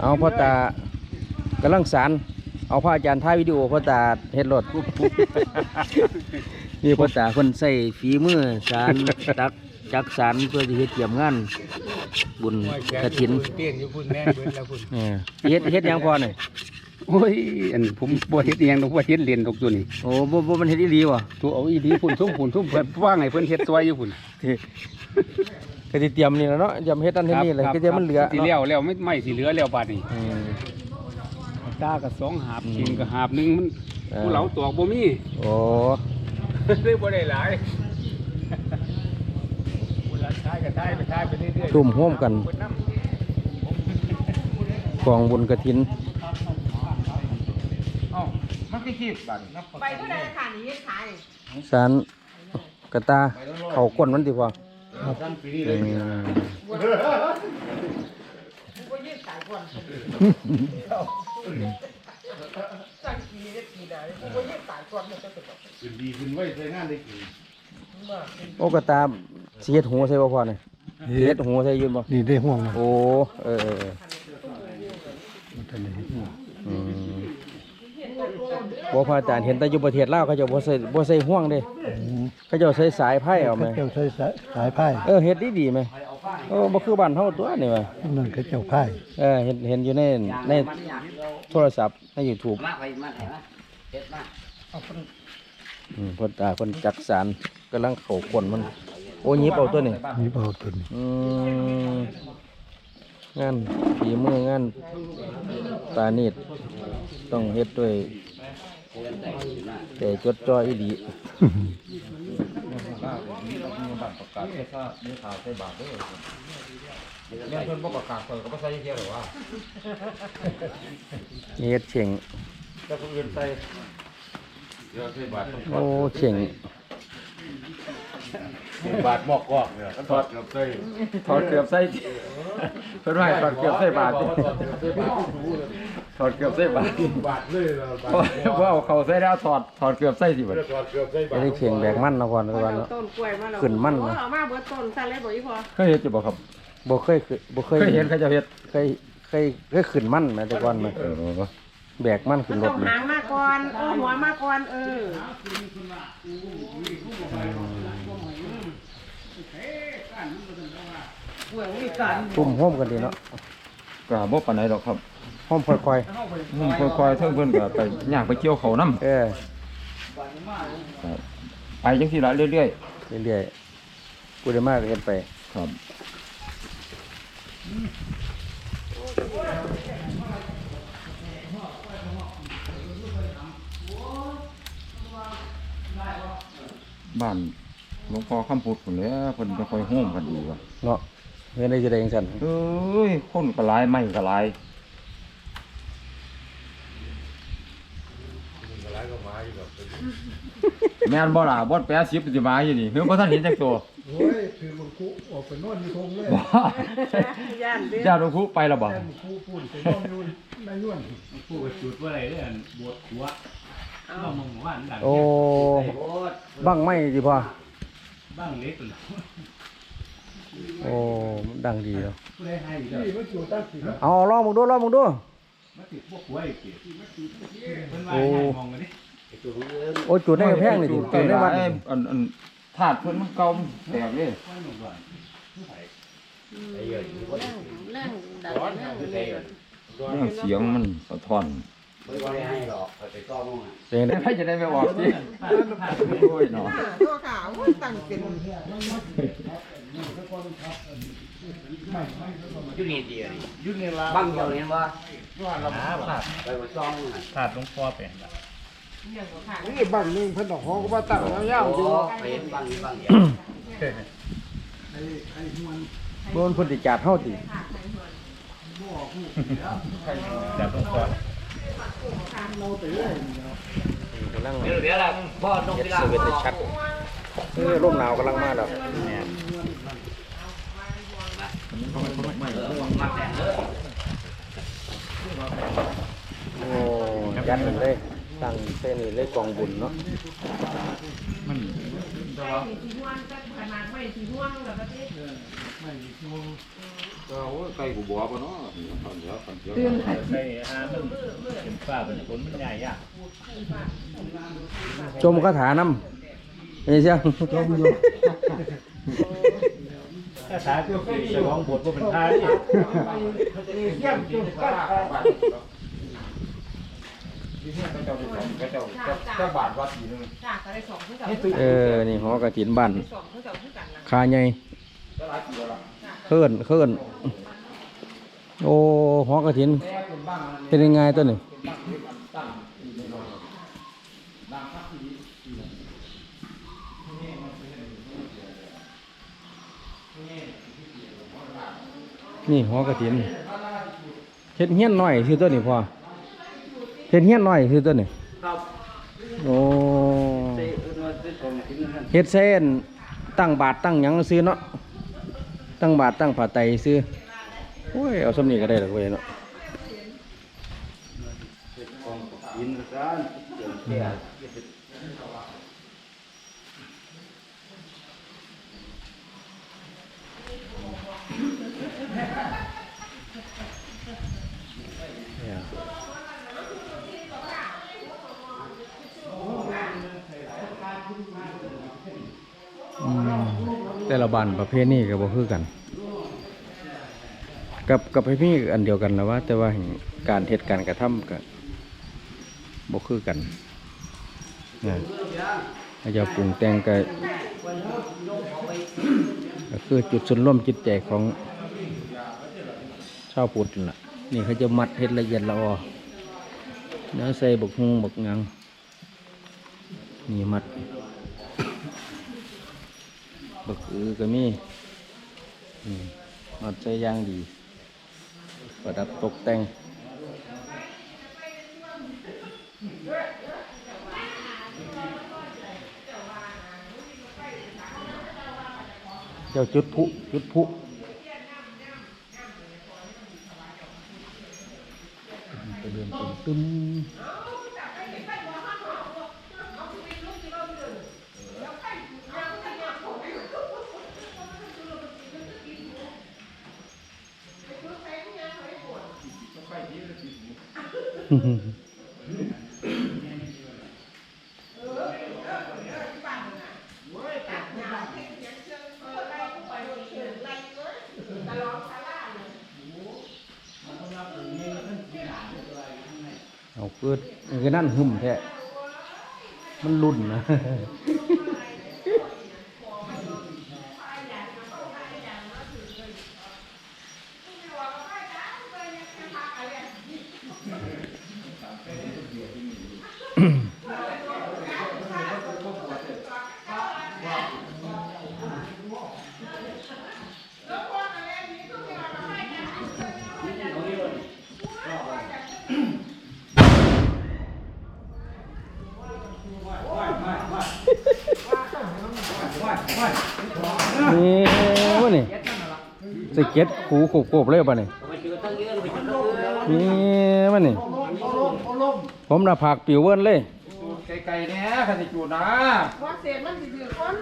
เอาพ่อตากำลังสารเอาพระอาจารย์ถ่ายวิดีโอพ่อตาเฮ็ดรถนี่พ่อตาเพิ่นใส่ฝีมือสารจักจักสารเพื่อที่เฮ็ดเตรียมงานบุญกฐินเตี้ยนอยู่พุ่นแม่นเบิ่นแล้วพุ่นเออเฮ็ดเฮ็ดหยังพอนี่โอ้ยอันผมบ่เฮ็ดอีหยังดอกบ่เฮ็ดเรียนดอกตัวนี้โอ้บ่บ่มันเฮ็ดอีหลีวะตัวเอาอีดีพุ่นทุ่มพุ่นทุ่มเพิ่นว่างให้เพิ่นเฮ็ดซอยอยู่พุ่น ก็สิเตรียมนี่แหละเนาะเตรียมเฮ็ดอันเฮ็ดนี่แหละครับก็จะมันเหลือสิเนาะแล้วแล้วไม่ไม่สิเหลือแล้วบาดนี้อืมตาก็สองหาบอืมกินก็หาบหนึงมันเออผู้เหลาตอกบ่มีโอ้เลยบ่ได้หลายผู้หลานทายก็ทายไปทายไปเรื่อยๆทุ่มร่วมกันเพิ่นนำกองบุญกฐินเอ้ามันคือคีบบาดนี้ไปก็ได้ค่ะนี่ขายสารกระตา เข้าก้นมันดีกว่า อืมก็ยืดสายก่อนสั่งกินได้กี่ได้กูก็ยืดสายก่อนมันจะตกขึ้นดีขึ้นไว้ใช้งานได้กี่โอ้กระตาสิเฮ็ดหูใส่บ่พอนี่สิเฮ็ดหูใส่ยืนบ่นี่ได้ห่วงนะโอ้เออเออเออมันจะไหนอืม บ่พระอาจารย์เห็นแต่อยู่ประเทศลาวเขาเจ้าบ่ใส่บ่ใส่ห่วงเด้เขาเจ้าใส่สายไผ่เอาไหม เจ้าใช้สายสายไพ่เออเฮ็ดดีดีๆไหมเออบ่คือบ้านเฮาตัวนี่ว่ะนั่นคือเจ้าไพ่เออเห็นเห็นอยู่ในในโทรศัพท์ใน YouTube มาไปมาไหนมาเฮ็ดมาอืมเพิ่นตาเพิ่นจักสารกำลังเข้าก้นมัน โอ้หยิบเอาตัวนี้นี่เบาตุนอืมงานฝีมืองานปานีตต้องเฮ็ดด้วย แต่จดจ่ออีหลีเฮ็ดเข่งโอ้เข่ง บาทหมอกกอกเนี่ยถอดกับใส่ถอดเกือบใส่เพิ่นว่าให้ถอดเกือบใส่บาทดิถอดเกือบใส่บาทบาทเลยล่ะบาทเพราะเอาเขาใส่แล้วถอดถอดเกือบใส่สิบัดถอดเกือบใส่บาจะทได้เข่งแบกมันนะก่อนนะก่อนเนาะต้นกล้วยมาแล้วขึ้นมันโอ้นะเอามาเบิดต้นซะเลยบ่อีพอเคยเห็นจิบ่ครับบ่เคยเคยบ่เคยเคยเห็นเขาจะเฮ็ดเคยเคยเคยขึ้นมันนะแต่ก่อนมาแบกมันขึ้นรต้ถองนี่หางมาก่อนโอ้หัวมาก่อนเออ เบื่มีกันทุ่มกันดีเนาะก็บ่ปานใดดอกครับโฮมค่อยมุ่งค่อยๆเทิงเพิ่นก็ไปย่างไปเกี่ยวเขานำๆเออไปจังซี่ละเรื่อยๆเรื่อยๆกูได้มากเฮ็ดไปครับบ้านหลวงพ่อคำพูดพุ่นแล้วเพิ่นก็ค่อยโฮมกันดีว่ะเนาะ เฮ็ดได้สิได้จังซั่นเอ้ยคนก็หลายไม้ก็หลายแม่นบ่ล่ะบ่แปดสิบสิมาอยู่นี่เฮือบ่ทันเห็นจักตัวโอ้ยคือหลวงปู่ออกไปนอนอยู่ทงเลยบ่ย่านเด้อญาติหลวงปู่ไปแล้วบ่หลวงปู่พูดไปนอนอยู่ในย้วนผู้ก็จุดว่าอะไรเด้อบวชหัวก็มองว่าอันดังโอ้บังไม่สิพ่อบ้างเล็กเลย โอ้มันดังดีเนาะผู้ใดให้อีกแล้วนี่มันอยู่ตั้งสิครับเอาลองมึงดูลองมึงดูมาติดพวกหัวอีกทีเพิ่นว่าให้มองกันดิโอ้จุดในกระแพงนี่ดิจุดในวัดไอ้นี่อันอันธาตุเพิ่นมันเก่าแตกเด้เรื่องดังเรื่อง เลยเรื่องเสียงมันสะท้อนเป็นไงใครจะได้ไม่ออกสิโอ้ยเนาะตัวขาวตั้งเป็นอยู่นี่ดีนี่ยุ่นนี่ละบังเดียวเห็นบ่ไปมาซ่องถาดหลวงพ่อเป็นนี่บ้านนึงเพิ่นดอกหอก็ว่าตั้งยาวๆอยู่เป็นบังบังเดียวโดนคนติจาดเฮาติจากหลวงพ่อ กำลังเดี๋ยวเดี๋ยวละบ่ต้องเฮ็ดกีฬาเซเว่นได้ชัดเออลมหนาวกำลังมาแล้วโอ้ยัดมันเลยตั้งเส้นนี่เลยกองบุญเนาะม่วงก็ขนาดไม่สีม่วงแล้วก็ที่อก็โอ้ยไก่กูบัวปะเนาะตอนเดียวตอนเดียวใส่อาหารมันเป็นฝ้าเป็นฝนมันใหญ่ยากชมคาถานำเอเสียงถ้าถาก็คือสมองบทว่าเป็นท่าที่เยี่ยก็เนี่ยจ้าที่สองเขาเจ้าเจ้าบาทวัดอยู่นึงจ้าก็ได้สองเท่าเก่าเออ นี่หอกระถินบ้านสองเท่าเก่าคือกันคาใหญ่ ก็หลายปีแล้วล่ะเคลื่อนเคลื่อนโอ้หอกระถิน เป็นยังไงตัวนี้นี่หอกระถินเฮ็ดเฮี้ยนหน่อยคือตัวนี้พอเฮ็ดเฮี้ยนหน่อยคือตัวนี้ครับโอ้เฮ็ดเส้นตั้งบาทตั้งหยังซื้อเนาะ ตั้งบาทตั้งผาไตซื้อโอ้ยเอาสำนีก็ได้หรอกเว้ยเนาะ ยินซะเดี๋ยวแก่ อืมแต่ ละบ้านประเภทนี้ก็บ่คือกัน กับกับประเพณีอันเดียวกันนะว่า แต่ว่าการเฮ็ดการกระทำก็บ่คือกันนะเขาจะปรุงแต่งก็ก็คือจุดส่วนร่วมจิตใจของชาวพุทธนั่นล่ะ นี่เขาจะมัดเฮ็ดละเอียดละออแล้วใส่บกฮงบกหยังนี่มัด บักอือก็มีอืมมัดใช้ย่างดี ประดับตกแต่งเจ้าจุดผุจุดผุไปเดินตึมตึม เอาคือคือนั่นหึมแท้มันรุ่นนะ นี่วะนี่สเก็ตขูขบขบเลยป่ะนี่นี่วะนี่ผมน่ะผักปิวเวิ้นเลยไกลๆเนี่ยขันสิจูนะเพราะเศษมันสิถือคน